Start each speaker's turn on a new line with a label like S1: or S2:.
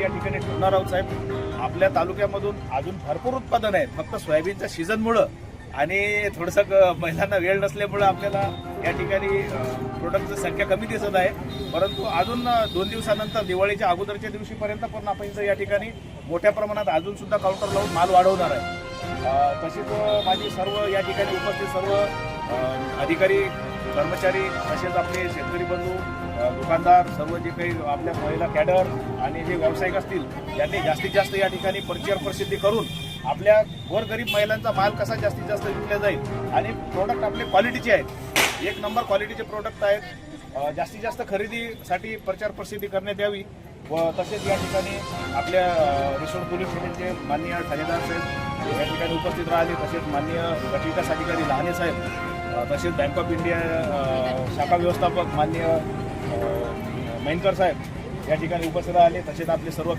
S1: या ठिकाणी ठेवणार साहेब आपल्या तालुक्यामधून अजून भरपूर उत्पादन आहेत. फक्त सोयाबीनच्या सीझनमुळं आणि थोडंसं महिलांना वेळ नसल्यामुळं आपल्याला या ठिकाणी प्रोडक्टची संख्या कमी दिसत आहे. परंतु अजून दोन दिवसानंतर दिवाळीच्या अगोदरच्या दिवशीपर्यंत पण आपण इथं या ठिकाणी मोठ्या प्रमाणात अजून सुद्धा काउंटर लावून माल वाढवणार आहे. तशीच तसेच माझी सर्व या ठिकाणी उपस्थित सर्व अधिकारी कर्मचारी तसेच आपले शेतकरी बंधू दुकानदार सर्व जे काही आपल्या महिला कॅडर आणि जे व्यावसायिक असतील त्यांनी जास्तीत जास्त या ठिकाणी प्रचार प्रसिद्धी करून आपल्या गोरगरीब महिलांचा माल कसा जास्तीत जास्त विकला जाईल आणि प्रोडक्ट आपले क्वालिटीचे आहेत. एक नंबर क्वालिटीचे प्रोडक्ट आहेत. जास्तीत जास्त खरेदीसाठी प्रचार प्रसिद्धी करण्यात यावी व तसेच या ठिकाणी आपल्या रिसोड पोलीस स्टेशनचे माननीय ठाणेदार साहेब या ठिकाणी उपस्थित राहिले. तसेच माननीय गटविकास अधिकारी लहाने साहेब तसेच बँक ऑफ इंडिया शाखा व्यवस्थापक माननीय मेनकर मैनकर साहेब या ठिकाणी उपस्थित राहिले. तसेच आपले सर्व